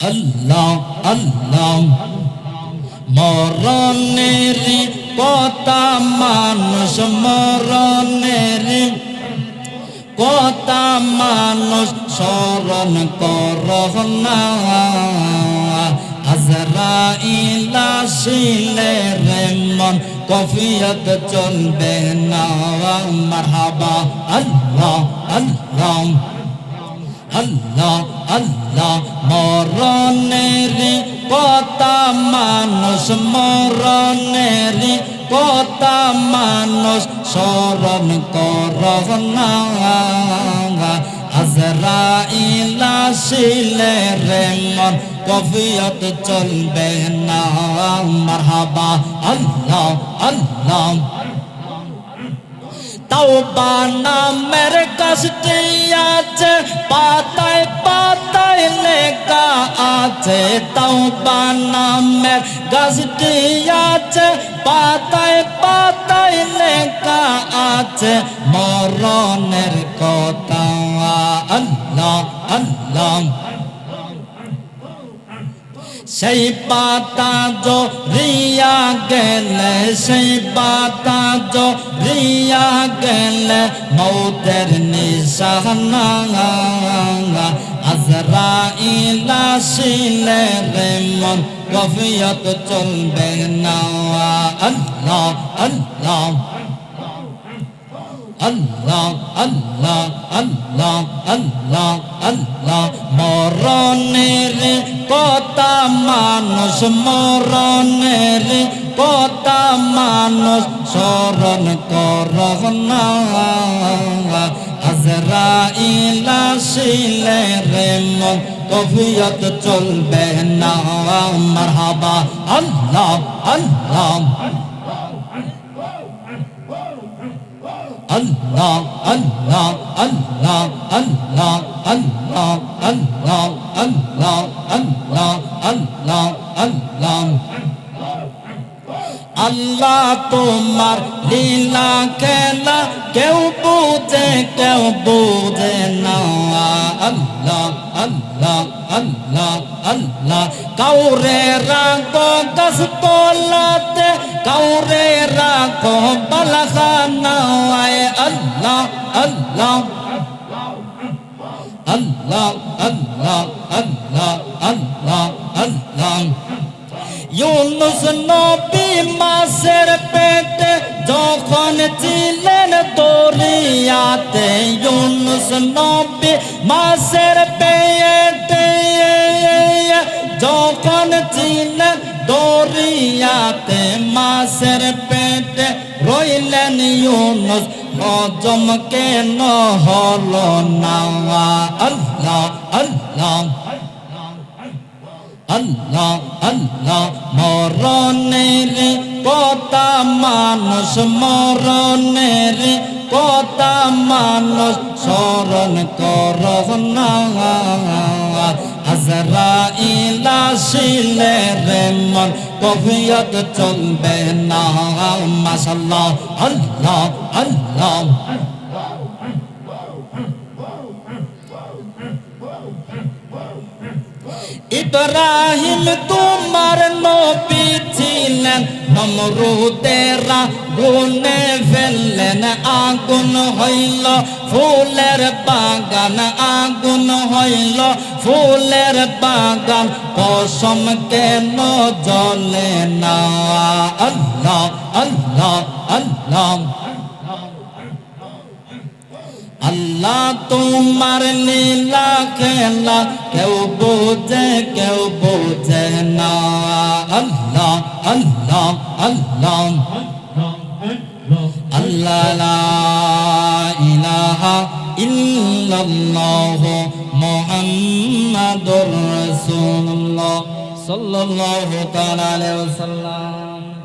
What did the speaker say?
আল্লাহ আল্লাহ। মরণের কথা মানুষ, মরণের কথা মানুষ স্মরণ কর না। আজরাইলা শিলে রে মন কফিয়ত চলবে না। মারহাবা, আল্লাহ আল্লাহ। আল্লাহ আল্লাহ, মরণের কথা মানুষ মরণের কথা মানুষ স্মরণ কর না। আজরাইলা শিলে রে মন, কফিয়ত চলবে না। মারহাবা, আল্লাহ আল্লাহ। তাওবা নামের কষ্টে আছে, পাতায় পাতায় লেখা আছে। তাওবা নামের কষ্টে আছে, পাতায় পাতায় লেখা আছে। মরণের কথা সেই পাতা যো রিয়া গেলে, সেই পাতা যো রিয়া গেলে মৌতের নিশানা। আজরাইলা শিলে রে মন কফিয়ত চলবে না। আল্লাহ আল্লাহ। আল্লাহ আল্লাহ আল্লাহ আল্লাহ আল্লাহ। মরণের কথা মানুষ মরণের কথা মানুষ স্মরণ কর না। আজরাইলা শিলে রে মন কফিয়ত চলবে না। মারহাবা, আল্লাহ আল্লাহ। Allah, Allah, Allah, Allah, Allah, Allah, Allah, Allah, Allah, Allah. আল্লাহ তোমার লীলা খেলা কেউ বুঝে কেউ বুঝে না আল্লাহ আল্লাহ আল্লাহ আল্লাহ কাউরে রাখো গাছ তোলাতে কাউরে রাখো বালাখানা Allah Allah. Allah Allah Allah Allah Allah. Yunus Nabi Masir pete. যখন ছিলেন দরিয়াতে ইউনুস নবী মাসের পেয়েতে যখন ছিলেন দরিয়াতে মাসের পেটে রইলেন ইউনুস হজম কেন হলো না? আল্লাহ আল্লাহ আল্লাহ আল্লাহ, মরণের কথা মানুষ মরণের কথা মানুষ স্মরণ কর না। আজরাইলা শিলে রে মন কফিয়ত চলবে না। মাসাল্লাহ আল্লাহ আল্লাহ। ইব্রাহিম তোমার নবী ছিলেন নমরুদেরা গুনে ফেললেন আগুন হইল। ফুলের বাগান, আগুন হইল। ফুলের বাগান কসম কেন জলে না? আল্লাহ আল্লাহ আল্লাহ। আল্লাহ তোমার লীলা খেলা কেউ বোঝে কেউ বোঝে না। আল্লাহ আল্লাহ। Allah Allah la ilaha illallah Muhammadur Rasulullah sallallahu ta'ala alaihi wasallam